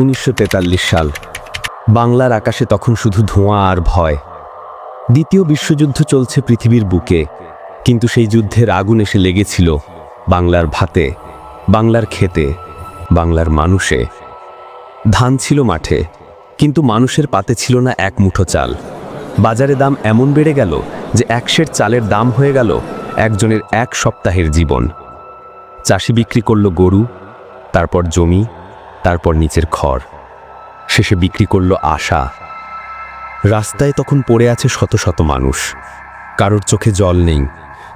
উনিশশো তেতাল্লিশ সাল। বাংলার আকাশে তখন শুধু ধোঁয়া আর ভয়। দ্বিতীয় বিশ্বযুদ্ধ চলছে পৃথিবীর বুকে, কিন্তু সেই যুদ্ধের আগুন এসে লেগেছিল বাংলার ভাতে, বাংলার খেতে বাংলার মানুষে। ধান ছিল মাঠে, কিন্তু মানুষের পাতে ছিল না এক মুঠো চাল। বাজারে দাম এমন বেড়ে গেল যে একশের চালের দাম হয়ে গেল একজনের এক সপ্তাহের জীবন। চাষি বিক্রি করল গরু, তারপর জমি তারপর নিচের খড়। শেষে বিক্রি করল আশা। রাস্তায় তখন পড়ে আছে শত শত মানুষ। কারোর চোখে জল নেই,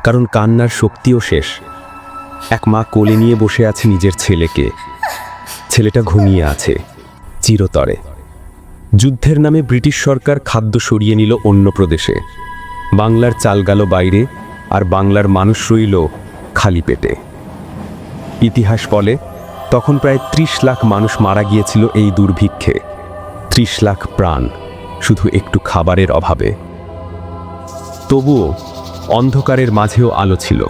কারণ কান্নার শক্তিও শেষ। এক মা কোলে নিয়ে বসে আছে নিজের ছেলেকে। ছেলেটা ঘুমিয়ে আছে, চিরতরে। যুদ্ধের নামে ব্রিটিশ সরকার খাদ্য সরিয়ে নিল অন্য প্রদেশে। বাংলার চাল গেল বাইরে, আর বাংলার মানুষ রইল খালি পেটে। ইতিহাস বলে তখন প্রায় ত্রিশ লাখ মানুষ মারা গিয়েছিল এই দুর্ভিক্ষে। ত্রিশ লাখ প্রাণ, শুধু একটু খাবারের অভাবে। তবুও অন্ধকারের মাঝেও আলো ছিল।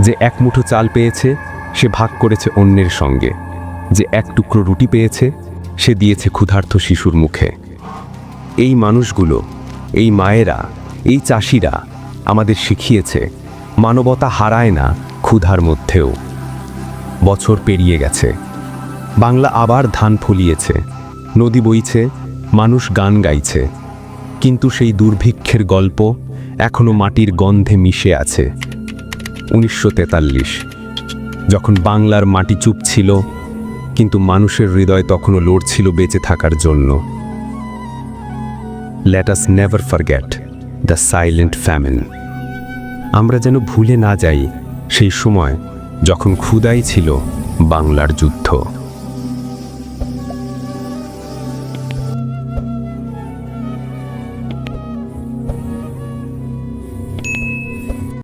যে এক মুঠো চাল পেয়েছে, সে ভাগ করেছে অন্যের সঙ্গে। যে এক টুকরো রুটি পেয়েছে, সে দিয়েছে ক্ষুধার্ত শিশুর মুখে। এই মানুষগুলো, এই মায়েরা, এই চাষিরা আমাদের শিখিয়েছে, মানবতা হারায় না ক্ষুধার মধ্যেও। বছর পেরিয়ে গেছে। বাংলা আবার ধান ফলিয়েছে। নদী বইছে, মানুষ গান গাইছে। কিন্তু সেই দুর্ভিক্ষের গল্প এখনও মাটির গন্ধে মিশে আছে। উনিশশো তেতাল্লিশ, যখন বাংলার মাটি চুপ ছিল, কিন্তু মানুষের হৃদয় তখনও লড়ছিল বেঁচে থাকার জন্য। Let us never forget the silent famine আমরা যেন ভুলে না যাই সেই সময় যখন ক্ষুদাই ছিল বাংলার যুদ্ধ।